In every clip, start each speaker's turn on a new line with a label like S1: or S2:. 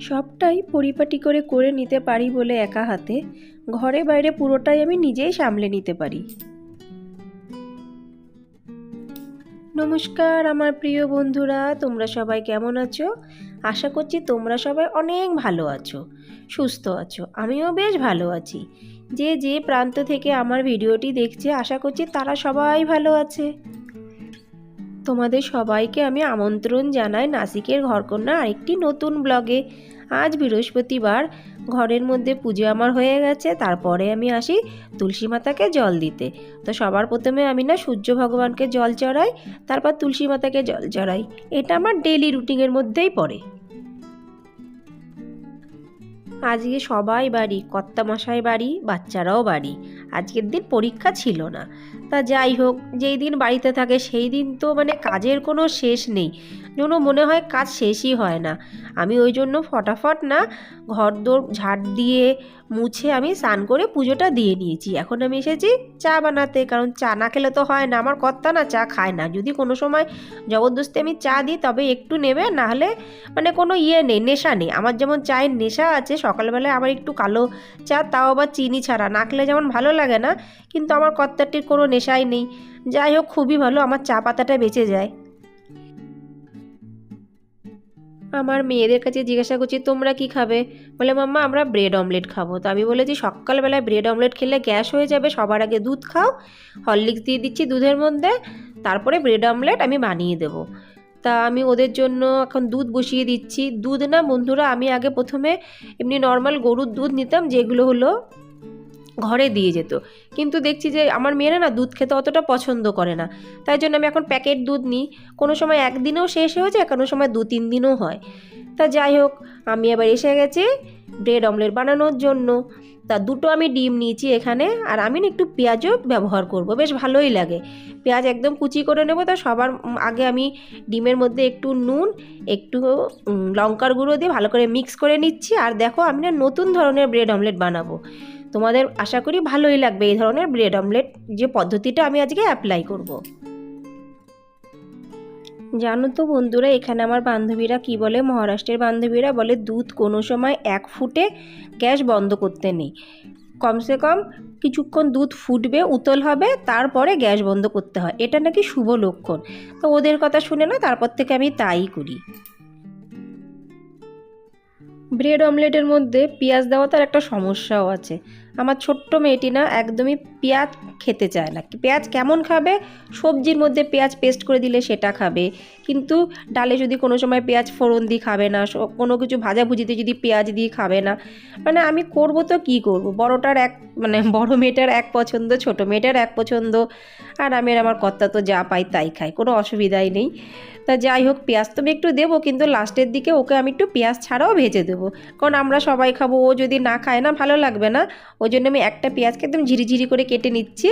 S1: সবটাই পরিপাটি করে করে নিতে পারি বলে একা হাতে, ঘরে বাইরে পুরোটাই আমি নিজেই সামলে নিতে পারি। নমস্কার আমার প্রিয় বন্ধুরা, তোমরা সবাই কেমন আছো? আশা করছি তোমরা সবাই অনেক ভালো আছো, সুস্থ আছো, আমিও বেশ ভালো আছি। যে যে প্রান্ত থেকে আমার ভিডিওটি দেখছে, আশা করছি তারা সবাই ভালো আছে। তোমাদের সবাইকে আমি আমন্ত্রণ জানাই নাসিকের ঘরকন্যা আরেকটি নতুন ব্লগে। আজ বৃহস্পতিবার, ঘরের মধ্যে পুজো আমার হয়ে গেছে, তারপরে আমি আসি তুলসী মাতাকে জল দিতে। তো সবার প্রথমে আমি না সূর্য ভগবানকে জল চড়াই, তারপর তুলসী মাতাকে জল চড়াই। এটা আমার ডেলি রুটিনের মধ্যেই পড়ে। আজকে সবাই বাড়ি, কর্তামশাই বাড়ি, বাচ্চারাও বাড়ি। আজকের দিন পরীক্ষা ছিল না। তা যাই হোক, যেই দিন বাড়িতে থাকে সেই দিন তো মানে কাজের কোনো শেষ নেই। যেন মনে হয় কাজ শেষই হয় না। আমি ওই জন্য ফটাফট না ঘর দোর ঝাড় দিয়ে মুছে আমি স্নান করে পুজোটা দিয়ে নিয়েছি। এখন আমি এসেছি চা বানাতে, কারণ চা না খেলে তো হয় না। আমার কর্তা না চা খায় না। যদি কোনো সময় জবরদস্তি আমি চা দিই, তবে একটু নেবে নাহলে মানে কোনো ইয়ে নেই, নেশা নেই। আমার যেমন চায়ের নেশা আছে, সকালবেলায় আবার একটু কালো চা, তাও আবার চিনি ছাড়া। না খেলে যেমন ভালো লাগে না, কিন্তু আমার কর্তাটির কোনো নেশাই নেই। যাই হোক, খুবই ভালো, আমার চা পাতাটা বেঁচে যায়। আমার মেয়েদের কাছে জিজ্ঞাসা করছি, তোমরা কি খাবে? বলে, মাম্মা, আমরা ব্রেড অমলেট খাব। তো আমি বলেছি, সকালবেলায় ব্রেড অমলেট খেলে গ্যাস হয়ে যাবে, সবার আগে দুধ খাও, হরলিক্স দিয়ে দিচ্ছি দুধের মধ্যে, তারপরে ব্রেড অমলেট আমি বানিয়ে দেবো। তা আমি ওদের জন্য এখন দুধ বসিয়ে দিচ্ছি। দুধ না, বন্ধুরা, আমি আগে প্রথমে এমনি নর্মাল গরুর দুধ নিতাম, যেগুলো হলো ঘরে দিয়ে যেত। কিন্তু দেখছি যে আমার মেয়েরা না দুধ খেতে অতটা পছন্দ করে না। তাই জন্য আমি এখন প্যাকেট দুধ নিই। কোনো সময় একদিনেও শেষ হয়ে যায়, কোনো সময় দু তিন দিনও হয়। তা যাই হোক, আমি আবার এসে গেছি ব্রেড অমলেট বানানোর জন্য। তা দুটো আমি ডিম নিয়েছি এখানে, আর আমি না একটু পেঁয়াজও ব্যবহার করব, বেশ ভালোই লাগে। পেঁয়াজ একদম কুচি করে নেব, তা সবার আগে আমি ডিমের মধ্যে একটু নুন, একটু লঙ্কার গুঁড়ো দিয়ে ভালো করে মিক্স করে নিচ্ছি। আর দেখো আমি না নতুন ধরনের ব্রেড অমলেট বানাবো। তোমাদের আশা করি ভালোই লাগবে এই ধরনের ব্রেড অমলেট যে পদ্ধতিটা আমি আজকে অ্যাপ্লাই করব। জানো তো বন্ধুরা, এখানে আমার বান্ধবীরা কি বলে? মহারাষ্ট্রের বান্ধবীরা বলে, দুধ কোনো সময় এক ফুটে গ্যাস বন্ধ করতে নেই। কমসে কম কিছুক্ষণ দুধ ফুটবে, উতল হবে, তারপরে গ্যাস বন্ধ করতে হয়। এটা নাকি শুভ লক্ষণ। তো ওদের কথা শুনে না তারপর থেকে আমি তাই করি। ব্রেড অমলেটের মধ্যে পেঁয়াজ দেওয়া তার একটা সমস্যাও আছে। আমার ছোট্ট মেয়েটি না একদমই পেঁয়াজ খেতে চায় না। পেঁয়াজ কেমন খাবে? সবজির মধ্যে পেঁয়াজ পেস্ট করে দিলে সেটা খাবে। কিন্তু ডালে যদি কোনো সময় পেঁয়াজ ফোড়ন দিয়ে খাবে না কোনো কিছু ভাজাভুজিতে যদি পেঁয়াজ দিয়ে খাবে না মানে আমি করব তো কি করব? বড়টার এক মানে বড় মেয়েটার এক পছন্দ, ছোট মেয়েটার এক পছন্দ, আর আমি আমার কর্তা তো যা পাই তাই খাই, কোনো অসুবিধাই নেই। তা যাই হোক, পেঁয়াজ তো আমি একটু দেবো, কিন্তু লাস্টের দিকে ওকে আমি একটু পেঁয়াজ ছাড়াও ভেজে দেবো। কারণ আমরা সবাই খাব, ও যদি না খায় না, ভালো লাগবে না। ওই জন্য আমি একটা পেঁয়াজকে একদম ঝিরিঝিরি করে কেটে নিচ্ছি,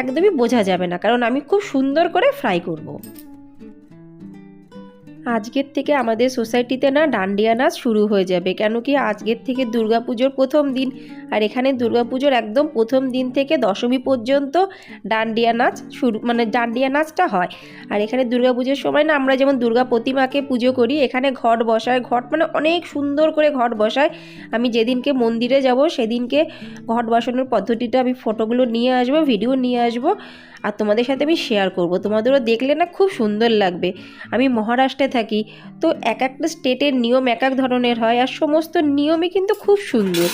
S1: একদমই বোঝা যাবে না, কারণ আমি খুব সুন্দর করে ফ্রাই করব। আজকের থেকে আমাদের সোসাইটিতে না ডান্ডিয়া নাচ শুরু হয়ে যাবে, কেন কি আজকের থেকে দুর্গাপুজোর প্রথম দিন। আর এখানে দুর্গাপুজোর একদম প্রথম দিন থেকে দশমী পর্যন্ত ডান্ডিয়া নাচ শুরু মানে ডান্ডিয়া নাচটা হয়। আর এখানে দুর্গাপুজোর সময় না আমরা যেমন দুর্গা প্রতিমাকে পুজো করি, এখানে ঘট বসায়, ঘট মানে অনেক সুন্দর করে ঘট বসায়। আমি যেদিনকে মন্দিরে যাব সেদিনকে ঘট বসানোর পদ্ধতিটা আমি ফটোগুলো নিয়ে আসব, ভিডিও নিয়ে আসব। আর তোমাদের সাথে আমি শেয়ার করব। তোমাদেরও দেখলে না খুব সুন্দর লাগবে। আমি মহারাষ্ট্রে থাকি, তো এক একটা স্টেটের নিয়ম এক এক ধরনের হয় আর সমস্ত নিয়মই কিন্তু খুব সুন্দর।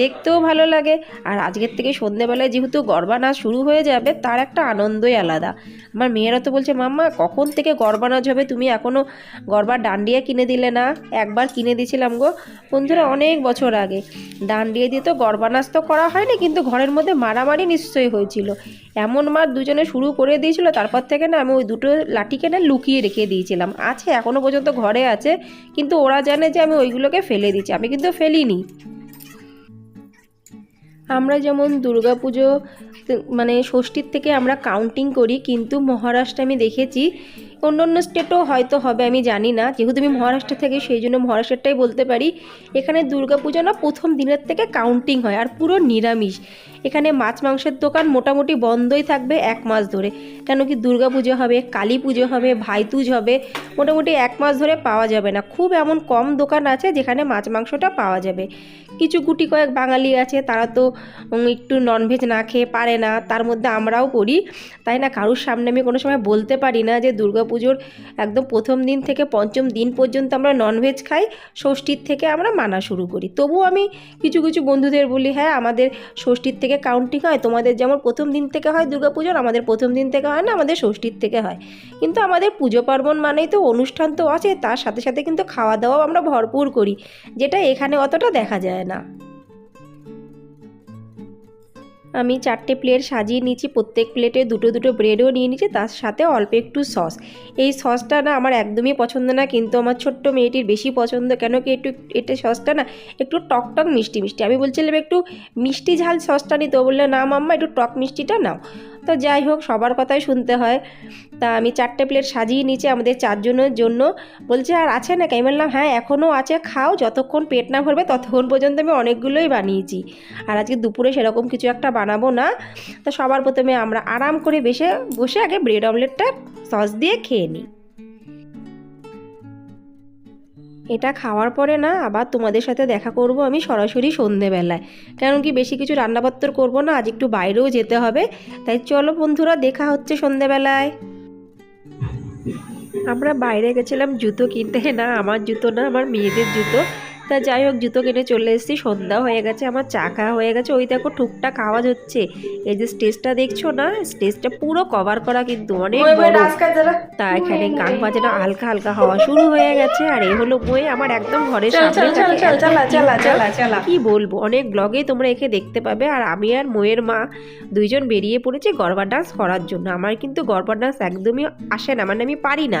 S1: দেখতেও ভালো লাগে আর আজকের থেকে সন্ধেবেলায় যেহেতু গরবা নাচ শুরু হয়ে যাবে, তার একটা আনন্দই আলাদা। আমার মেয়েরা তো বলছে, মাম্মা, কখন থেকে গরবা নাচ হবে? তুমি এখনও গরবার ডান্ডিয়া কিনে দিলে না? একবার কিনে দিয়েছিলাম গো। বন্ধুরা, অনেক বছর আগে। ডান্ডিয়া দিয়ে তো গরবা নাচ তো করা হয়নি, কিন্তু ঘরের মধ্যে মারামারি নিশ্চয়ই হয়েছিল। এমন মার দুজনে শুরু করে দিয়েছিল, তারপর থেকে না আমি ওই দুটো লাঠিকে না লুকিয়ে রেখে দিয়েছিলাম। আছে এখনও পর্যন্ত ঘরে আছে, কিন্তু ওরা জানে যে আমি ওইগুলোকে ফেলে দিচ্ছি আমি কিন্তু ফেলিনি। আমরা যেমন দুর্গাপুজো মানে ষষ্ঠীর থেকে আমরা কাউন্টিং করি, কিন্তু মহারাষ্ট্রে আমি দেখেছি অন্য অন্য স্টেটও হয়তো হবে, আমি জানি না। যেহেতু আমি মহারাষ্ট্র থেকে, সেই জন্য মহারাষ্ট্রটাই বলতে পারি। এখানে দুর্গাপুজো না প্রথম দিনের থেকে কাউন্টিং হয়, আর পুরো নিরামিষ। এখানে মাছ মাংসের দোকান মোটামুটি বন্ধই থাকবে এক মাস ধরে। কেন কি দুর্গা পুজো হবে, কালী পুজো হবে, ভাইতুজ হবে, মোটামুটি এক মাস ধরে পাওয়া যাবে না। খুব এমন কম দোকান আছে যেখানে মাছ মাংসটা পাওয়া যাবে। কিছু গুটি কয়েক বাঙালি আছে, তারা তো একটু ননভেজ না খেয়ে পারে না, তার মধ্যে আমরাও করি তাই না, কারুর সামনে আমি কোনো সময় বলতে পারি না যে দুর্গাপুজোর একদম প্রথম দিন থেকে পঞ্চম দিন পর্যন্ত আমরা ননভেজ খাই, ষষ্ঠীর থেকে আমরা মানা শুরু করি। তবুও আমি কিছু কিছু বন্ধুদের বলি হ্যাঁ আমাদের ষষ্ঠীর থেকে কাউন্টিং হয়, তোমাদের যেমন প্রথম দিন থেকে হয় দুর্গাপুজোর, আমাদের প্রথম দিন থেকে হয় না, আমাদের ষষ্ঠীর থেকে হয়। কিন্তু আমাদের পুজো পার্বণ মানেই তো অনুষ্ঠান তো আছে তার সাথে সাথে কিন্তু খাওয়া দাওয়াও আমরা ভরপুর করি, যেটা এখানে অতটা দেখা যায় না। আমি চারটে প্লেট সাজিয়ে নিয়েছি, প্রত্যেক প্লেটে দুটো দুটো ব্রেডও নিয়ে নিয়েছি, তার সাথে অল্প একটু সস। এই সসটা না আমার একদমই পছন্দ না, কিন্তু আমার ছোট্ট মেয়েটির বেশি পছন্দ, কেন কি একটু এটা সসটা না একটু টক টক মিষ্টি মিষ্টি। আমি বলছিলাম একটু মিষ্টি ঝাল সসটা নিতে বললে, না মাম্মা, একটু টক মিষ্টিটা নাও। তো যাই হোক, সবার কথাই শুনতে হয়। তা আমি চারটে প্লেট সাজিয়ে নিয়েছি আমাদের চারজনের জন্য। বলছে, আর আছে না আমি বললাম হ্যাঁ এখনও আছে, খাও, যতক্ষণ পেট না ভরবে ততক্ষণ পর্যন্ত আমি অনেকগুলোই বানিয়েছি। আর আজকে দুপুরে সেরকম কিছু একটা বানাবো না। তো সবার প্রথমে আমরা আরাম করে বেশে, বসে আগে ব্রেড অমলেটটা সস দিয়ে খেয়ে নিই। এটা খাওয়ার পরে না, আবার তোমাদের সাথে দেখা করব আমি সরাসরি সন্ধেবেলায়। কারণ কি, বেশি কিছু রান্নাবাত্তর করব না, আজ একটু বাইরেও যেতে হবে। তাই চলো বন্ধুরা, দেখা হচ্ছে সন্ধেবেলায়। আমরা বাইরে গেছিলাম জুতো কিনতে। না আমার জুতো না আমার মেয়েদের জুতো। তা যাই হোক জুতো কিনে চলে এসেছি সন্ধ্যা হয়ে গেছে আমার চা খাওয়া হয়ে গেছে। ওই দেখো টুকটাক আওয়াজ হচ্ছে। এই যে স্টেজটা দেখছ না স্টেজটা পুরো কভার করা কিন্তু অনেক বড়। তা এখানে গান বাজানো হালকা হালকা হওয়া শুরু হয়ে গেছে আর এই হলো বই আমার একদম ঘরের সামনে কি বলব? অনেক ব্লগে তোমরা একে দেখতে পাবে আর আমি আর মোয়ের মা দুইজন বেরিয়ে পড়েছি গরবা ডান্স করার জন্য। আমার কিন্তু গরবা ডান্স একদমই আসে না মানে আমি পারি না।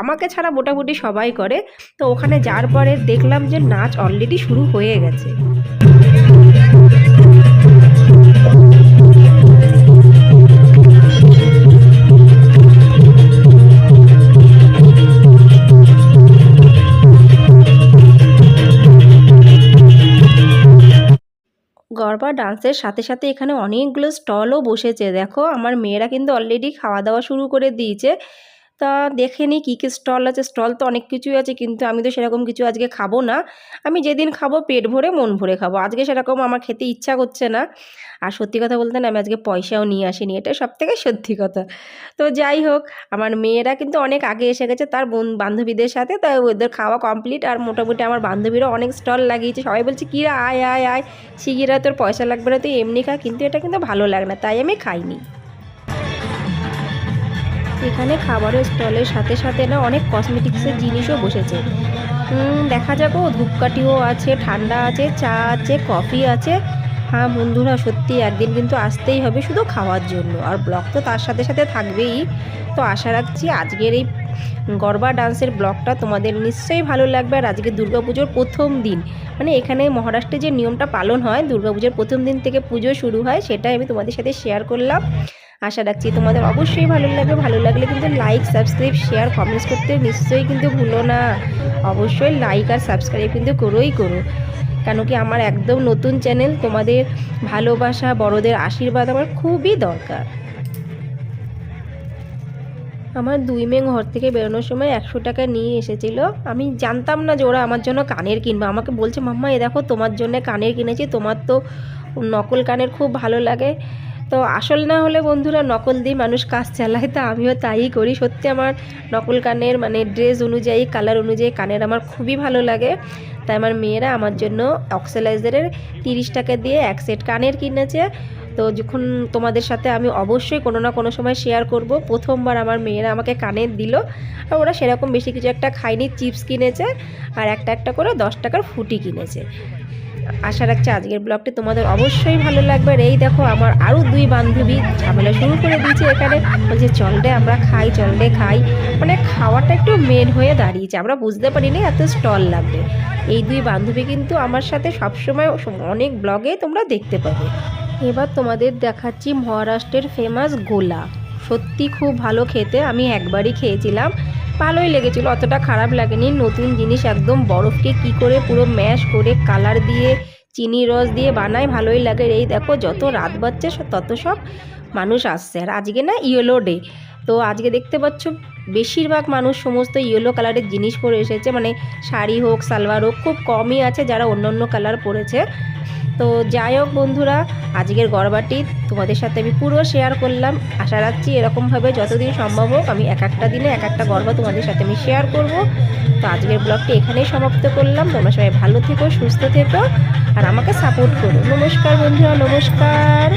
S1: আমাকে ছাড়া মোটামুটি সবাই করে। তো ওখানে যাওয়ার পরে দেখলাম যে নাচ অলরেডি শুরু হয়ে গেছে। গরবা ডান্সের সাথে সাথে এখানে অনেকগুলো স্টলও বসেছে। দেখো, আমার মেয়েরা কিন্তু অলরেডি খাওয়া দাওয়া শুরু করে দিয়েছে। তা দেখে নিই কী কী স্টল আছে। স্টল তো অনেক কিছুই আছে, কিন্তু আমি তো সেরকম কিছু আজকে খাব না। আমি যেদিন খাব পেট ভরে, মন ভরে খাব। আজকে সেরকম আমার খেতে ইচ্ছা করছে না। আর সত্যি কথা বলতে না, আমি আজকে পয়সাও নিয়ে আসিনি। এটা সব থেকে সত্যি কথা। তো যাই হোক, আমার মেয়েরা কিন্তু অনেক আগে এসে গেছে তার বোন, বান্ধবীদের সাথে। তাই ওদের খাওয়া কমপ্লিট আর মোটামুটি আমার বান্ধবীরা অনেক স্টল লাগিয়েছে। সবাই বলছে কী রে আয় আয় আয়। শিগিরা তোর পয়সা লাগবে না, তুই এমনি খা। কিন্তু এটা কিন্তু ভালো লাগে না, তাই আমি খাইনি। এখানে খাবারের স্টলের সাথে সাথে না অনেক কসমেটিক্সের জিনিসও বসেছে। দেখা যাব ধূপকাঠিও আছে, ঠান্ডা আছে, চা আছে কফি আছে। হ্যাঁ বন্ধুরা সত্যি একদিন কিন্তু আসতেই হবে শুধু খাওয়ার জন্য। আর ব্লগ তো তার সাথে সাথে থাকবেই। তো আশা রাখছি আজকের এই গরবা ডান্সের ব্লগটা তোমাদের নিশ্চয়ই ভালো লাগবে। আর আজকে দুর্গাপুজোর প্রথম দিন। মানে এখানে মহারাষ্ট্রে যে নিয়মটা পালন হয়, দুর্গাপুজোর প্রথম দিন থেকে পুজো শুরু হয়, সেটাই আমি তোমাদের সাথে শেয়ার করলাম। আশা রাখছি তোমাদের অবশ্যই ভালো লাগবে। ভালো লাগলে কিন্তু লাইক সাবস্ক্রাইব শেয়ার কমেন্টস করতে নিশ্চয়ই কিন্তু ভুলো না। অবশ্যই লাইক আর সাবস্ক্রাইব কিন্তু করোই করো। কেন কি আমার একদম নতুন চ্যানেল তোমাদের ভালোবাসা, বড়দের আশীর্বাদ আমার খুবই দরকার। আমার দুই মেয়ে ঘর থেকে বেরোনোর সময় একশো টাকা নিয়ে এসেছিল। আমি জানতাম না যে ওরা আমার জন্য কানের কিনবে। আমাকে বলছে, মাম্মা, এ দেখো তোমার জন্য কানের কিনেছি। তোমার তো নকল কানের খুব ভালো লাগে। তো আসল না হলে বন্ধুরা নকল দিয়ে মানুষ কাজ চালায়, তা আমিও তাই করি। সত্যি আমার নকল কানের মানে ড্রেস অনুযায়ী, কালার অনুযায়ী কানের আমার খুবই ভালো লাগে। তাই আমার মেয়েরা আমার জন্য অক্সেলাইজারের তিরিশ টাকা দিয়ে এক সেট কানের কিনেছে। তো যখন তোমাদের সাথে আমি অবশ্যই কোনো না কোনো সময় শেয়ার করব। প্রথমবার আমার মেয়েরা আমাকে কানের দিল। আর ওরা সেরকম বেশি কিছু একটা খায়নি, চিপস কিনেছে। আর একটা একটা করে দশ টাকার ফুটি কিনেছে। আশা রাখছি আজকের ব্লগটি তোমাদের অবশ্যই ভালো লাগবে। আর এই দেখো, আমার আরও দুই বান্ধবী ঝামেলা শুরু করে দিয়েছে এখানে। বলছে, চল রে, আমরা খাই, চল রে, খাই। মানে খাওয়াটা একটু মেন হয়ে দাঁড়িয়েছে। আমরা বুঝতে পারিনি এত স্টল লাগবে। এই দুই বান্ধবী কিন্তু আমার সাথে সবসময় অনেক ব্লগে তোমরা দেখতে পাবে। এবার তোমাদের দেখাচ্ছি মহারাষ্ট্রের ফেমাস গোলা। সত্যি খুব ভালো খেতে আমি একবারই খেয়েছিলাম। ভালোই লেগেছিল, অতটা খারাপ লাগেনি। নতুন জিনিস একদম বরফকে কি করে পুরো ম্যাশ করে কালার দিয়ে চিনির রস দিয়ে বানায়, ভালোই লাগে। এই দেখো, যত রাত বাচ্চা তত সব মানুষ আসছে। আর আজকে না ইয়েলো ডে। তো আজকে দেখতে পাচ্ছ, বেশিরভাগ মানুষ সমস্ত ইয়েলো কালারের জিনিস পরে এসেছে। মানে শাড়ি হোক, সালোয়ার হোক, খুব কমই আছে যারা অন্য অন্য কালার পরেছে। তো যাই হোক বন্ধুরা, আজকের গড়বাটি তোমাদের সাথে আমি পুরো শেয়ার করলাম। আশা রাখছি এরকমভাবে যতদিন সম্ভব হোক আমি এক একটা দিনে এক একটা গর্ব তোমাদের সাথে আমি শেয়ার করব। তো আজকের ব্লগটি এখানেই সমাপ্ত করলাম। তোমরা সবাই ভালো থেকো, সুস্থ থেকো, আর আমাকে সাপোর্ট করো। নমস্কার বন্ধুরা, নমস্কার।